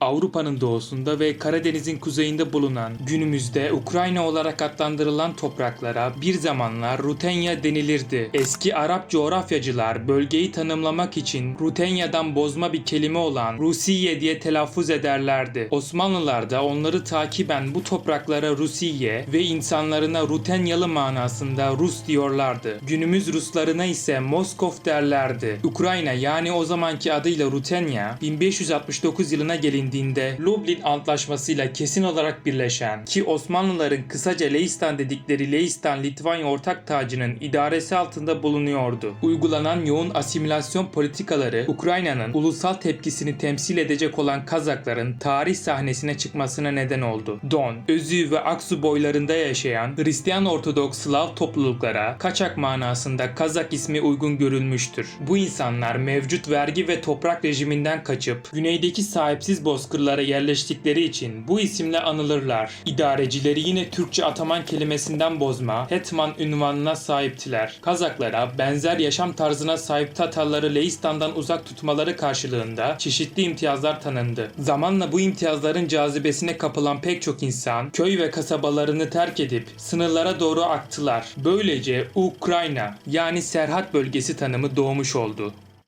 Avrupa'nın doğusunda ve Karadeniz'in kuzeyinde bulunan günümüzde Ukrayna olarak adlandırılan topraklara bir zamanlar Rutenya denilirdi. Eski Arap coğrafyacılar bölgeyi tanımlamak için Rutenya'dan bozma bir kelime olan Rusiye diye telaffuz ederlerdi. Osmanlılar da onları takiben bu topraklara Rusiye ve insanlarına Rutenyalı manasında Rus diyorlardı. Günümüz Ruslarına ise Moskov derlerdi. Ukrayna yani o zamanki adıyla Rutenya 1569 yılına gelindiğinde Lublin Antlaşması'yla kesin olarak birleşen ki Osmanlıların kısaca Leistan dedikleri Leistan Litvanya ortak tacının idaresi altında bulunuyordu. Uygulanan yoğun asimilasyon politikaları Ukrayna'nın ulusal tepkisini temsil edecek olan Kazakların tarih sahnesine çıkmasına neden oldu. Don, Özü ve Aksu boylarında yaşayan Hristiyan Ortodoks Slav topluluklara kaçak manasında Kazak ismi uygun görülmüştür. Bu insanlar mevcut vergi ve toprak rejiminden kaçıp güneydeki sahipsiz bozkırlara yerleştikleri için bu isimle anılırlar. İdarecileri yine Türkçe ataman kelimesinden bozma Hetman ünvanına sahiptiler. Kazaklara benzer yaşam tarzına sahip Tatarları Leistan'dan uzak tutmaları karşılığında çeşitli imtiyazlar tanındı. Zamanla bu imtiyazların cazibesine kapılan pek çok insan köy ve kasabalarını terk edip sınırlara doğru aktılar. Böylece Ukrayna yani Serhat bölgesi tanımı doğmuş oldu.